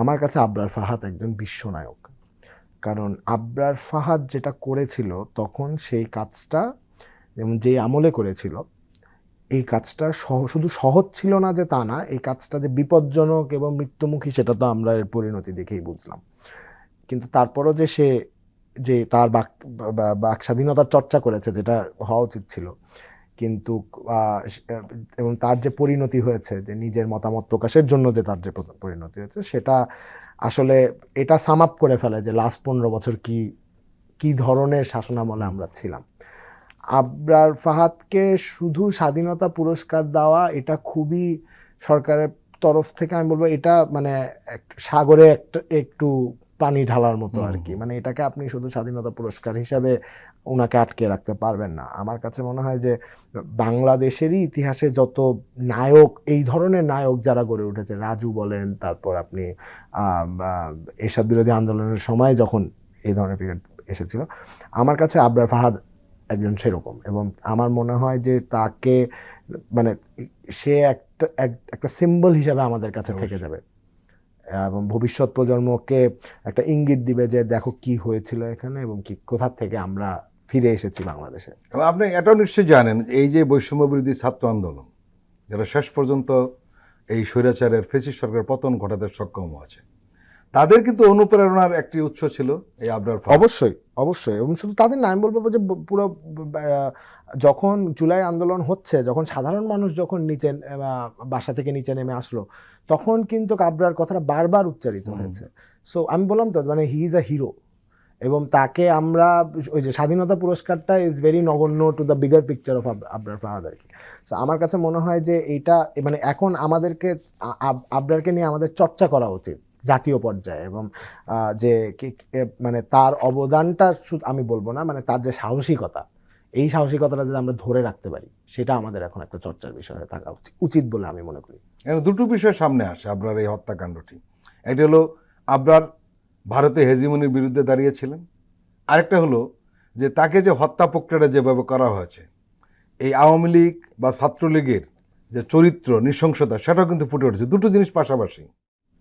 আমার কাছে আবরার ফাহাদ একজন বিশ্বনায়ক। কারণ আবরার ফাহাদ যেটা করেছিল, তখন সেই কাজটা যেমন যে আমলে করেছিল, এই কাজটা সহ, শুধু সহজ ছিল না যে তা না, এই কাজটা যে বিপজ্জনক এবং মৃত্যুমুখী সেটা তো আমরা এর পরিণতি দেখেই বুঝলাম। কিন্তু তারপরও যে সে, যে তার বাক বাক স্বাধীনতার চর্চা করেছে, যেটা হওয়া উচিত ছিল কিন্তু এবং তার যে পরিণতি হয়েছে, যে নিজের মতামত প্রকাশের জন্য যে তার যে পরিণতি হয়েছে, সেটা আসলে এটা সাম আপ করে ফেলে যে লাস্ট পনেরো বছর কি কি ধরনের শাসনামলে আমরা ছিলাম। আবরার ফাহাদকে শুধু স্বাধীনতা পুরস্কার দেওয়া, এটা খুবই সরকারের তরফ থেকে আমি বলব, এটা মানে সাগরে একটা, একটু পানি ঢালার মতো আর কি মানে এটাকে আপনি শুধু স্বাধীনতা পুরস্কার হিসাবে ওনাকে আটকে রাখতে পারবেন না। আমার কাছে মনে হয় যে বাংলাদেশেরই ইতিহাসে যত নায়ক এই ধরনের নায়ক যারা গড়ে উঠেছে রাজু বলেন তারপর আপনি এরশাদ বিরোধী আন্দোলনের সময় যখন এই ধরনের পিরিয়ড এসেছিল আমার কাছে আবরার ফাহাদ একজন সেরকম এবং আমার মনে হয় যে তাকে মানে সে একটা এক- একটা সিম্বল হিসাবে আমাদের কাছে থেকে যাবে। এবং ভবিষ্যৎ প্রজন্মকে একটা ইঙ্গিত দিবে যে দেখো কি হয়েছিল এখানে এবং কি কোথা থেকে আমরা ফিরে এসেছি বাংলাদেশে। এবং আপনি এটাও নিশ্চয়ই জানেন এই যে বৈষম্য বিরোধী ছাত্র আন্দোলন যারা শেষ পর্যন্ত এই স্বৈরাচারের ফেসি সরকার পতন ঘটাতে সক্ষম আছে তাদের কিন্তু অনুপ্রেরণার একটি উৎস ছিল এই আবরার অবশ্যই। অবশ্যই এবং শুধু তাদের না আমি বলব যে পুরো যখন জুলাই আন্দোলন হচ্ছে যখন সাধারণ মানুষ যখন নিচে বাসা থেকে নিচে নেমে আসলো তখন কিন্তু কাবরার কথাটা বারবার উচ্চারিত হয়েছে। সো আমি বললাম তো মানে হি ইজ আ হিরো এবং তাকে আমরা ওই যে স্বাধীনতা পুরস্কারটা ইজ ভেরি নগণ্য to the bigger picture of Abrar Fahad আর কি। তো আমার কাছে মনে হয় যে এইটা মানে এখন আমাদেরকে আব- আবরারকে নিয়ে আমাদের চর্চা করা উচিত। জাতীয় পর্যায়ে এবং যে মানে তার অবদানটা আমি বলব না মানে তার যে সাহসিকতা, এই সাহসিকতাটা যদি আমরা ধরে রাখতে পারি, সেটা আমাদের এখন একটা চর্চার বিষয় থাকা উচিত বলে আমি মনে করি। এখানে দুটো বিষয় সামনে আসে আবরার এই হত্যাকাণ্ডটি। একটি হলো, আবরার ভারতে হেজিমনির বিরুদ্ধে দাঁড়িয়েছিলেন। আরেকটা হলো, যে তাকে যে হত্যা প্রক্রিয়াটা যেভাবে করা হয়েছে, এই আওয়ামী লীগ বা ছাত্রলীগের যে চরিত্র, নৃশংসতা, সেটাও কিন্তু ফুটে উঠেছে। দুটো জিনিস পাশাপাশি।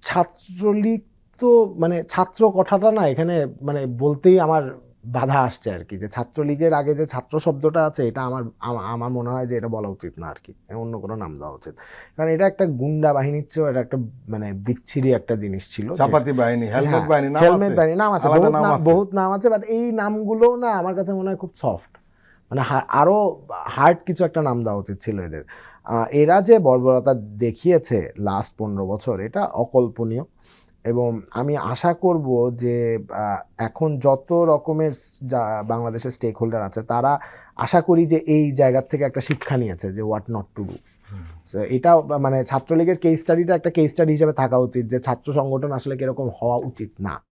ছাত্রলীগ তো মানে ছাত্র কথাটা না এখানে মানে বলতেই আমার বাধা আসছে আর কি। যে ছাত্রলীগের আগে যে ছাত্র শব্দটা আছে এটা আমার আমার মনে হয় যে এটা বলা উচিত না আর কি। অন্য কোনো নাম দেওয়া উচিত। কারণ এটা একটা গুন্ডা বাহিনীর চেয়েও এটা একটা মানে বিচ্ছিরি একটা জিনিস ছিল চাপাতি বাহিনী হেলমেট হ্যাঁ, বাহিনী নাম হেলমেট বাহিনী নাম আছে বহুত নাম আছে। বাট এই নামগুলো না আমার কাছে মনে হয় খুব সফট। মানে হা- আরও হার্ড কিছু একটা নাম দেওয়া উচিত ছিল এদের। এরা যে বর্বরতা দেখিয়েছে লাস্ট পনেরো বছর এটা অকল্পনীয়। এবং আমি আশা করব যে এখন যত রকমের যা বাংলাদেশের স্টেক হোল্ডার আছে তারা আশা করি যে এই জায়গার থেকে একটা শিক্ষা নিয়েছে যে হোয়াট নট টু ডু এটা মানে ছাত্রলীগের কেস স্টাডিটা একটা কেস স্টাডি হিসেবে থাকা উচিত যে ছাত্র সংগঠন আসলে কীরকম হওয়া উচিত না।